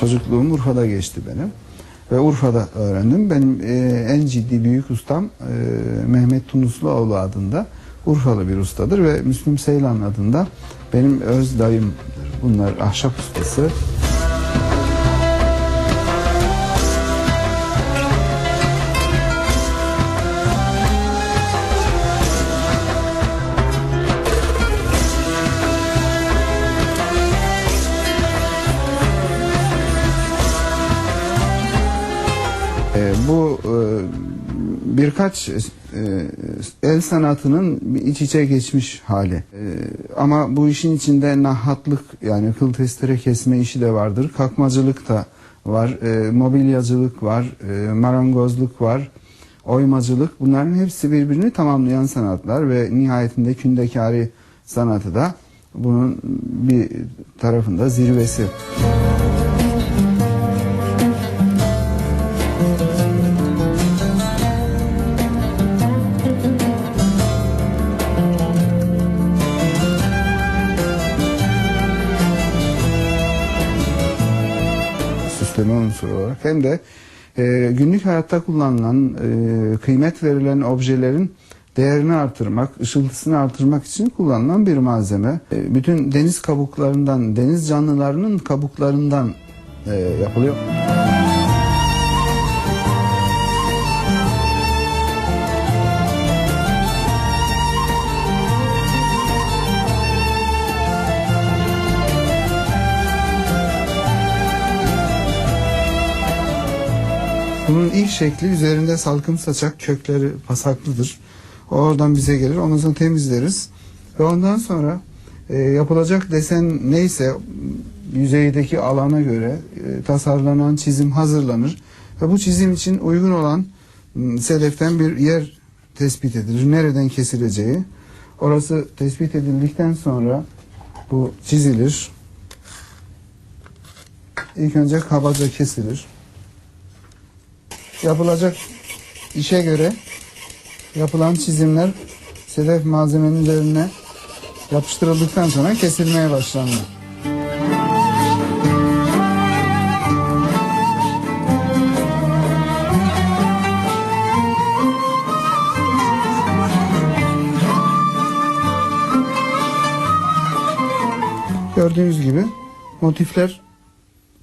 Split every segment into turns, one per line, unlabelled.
Çocukluğum Urfa'da geçti benim. Ve Urfa'da öğrendim. Benim e, en ciddi büyük ustam e, Mehmet Tunusluoğlu adında Urfalı bir ustadır ve Müslüm Seylan adında benim öz dayımdır. Bunlar ahşap ustası. Bu e, birkaç e, el sanatının iç içe geçmiş hali. E, ama bu işin içinde nahatlık yani kıl testere kesme işi de vardır. Kakmacılık da var, e, mobilyacılık var, e, marangozluk var, oymacılık. Bunların hepsi birbirini tamamlayan sanatlar ve nihayetinde kündekari sanatı da bunun bir tarafında zirvesi. Süsleme unsuru olarak hem de e, günlük hayatta kullanılan e, kıymet verilen objelerin değerini artırmak, ışıltısını artırmak için kullanılan bir malzeme. E, bütün deniz kabuklarından, deniz canlılarının kabuklarından e, yapılıyor. Bunun ilk şekli üzerinde salkım saçak kökleri pasaklıdır. Oradan bize gelir. Ondan sonra temizleriz. Ve ondan sonra e, yapılacak desen neyse yüzeydeki alana göre e, tasarlanan çizim hazırlanır. Ve bu çizim için uygun olan m, sedeften bir yer tespit edilir. Nereden kesileceği. Orası tespit edildikten sonra bu çizilir. İlk önce kabaca kesilir yapılacak işe göre yapılan çizimler sedef malzemenin üzerine yapıştırıldıktan sonra kesilmeye başlanır. Gördüğünüz gibi motifler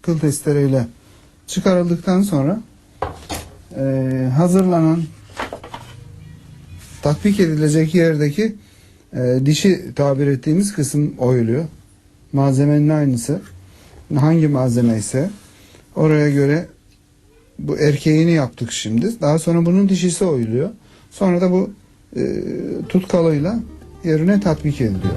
kıl testereyle çıkarıldıktan sonra e, hazırlanan tatbik edilecek yerdeki e, dişi tabir ettiğimiz kısım oyuluyor. Malzemenin aynısı. Hangi malzeme ise oraya göre bu erkeğini yaptık şimdi. Daha sonra bunun dişisi oyuluyor. Sonra da bu e, tutkalıyla yerine tatbik ediliyor.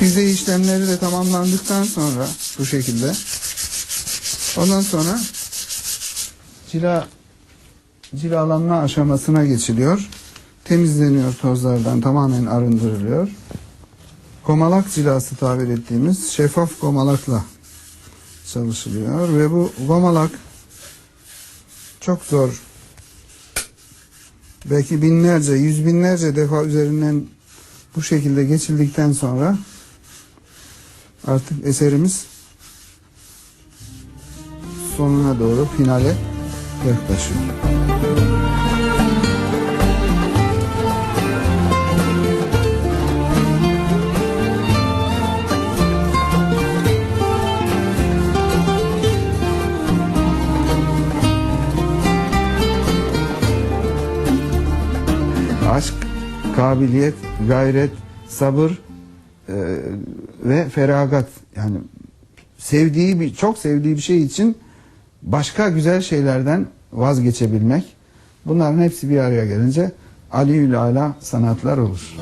Yüzey işlemleri de tamamlandıktan sonra bu şekilde ondan sonra cila cilalanma aşamasına geçiliyor. Temizleniyor tozlardan tamamen arındırılıyor. Gomalak cilası tabir ettiğimiz şeffaf gomalakla çalışılıyor ve bu gomalak çok zor belki binlerce, yüz binlerce defa üzerinden bu şekilde geçildikten sonra artık eserimiz sonuna doğru finale yaklaşıyor. Aşk, kabiliyet, gayret, sabır e, ve feragat yani sevdiği bir çok sevdiği bir şey için başka güzel şeylerden vazgeçebilmek. Bunların hepsi bir araya gelince Aliül Ala sanatlar olur.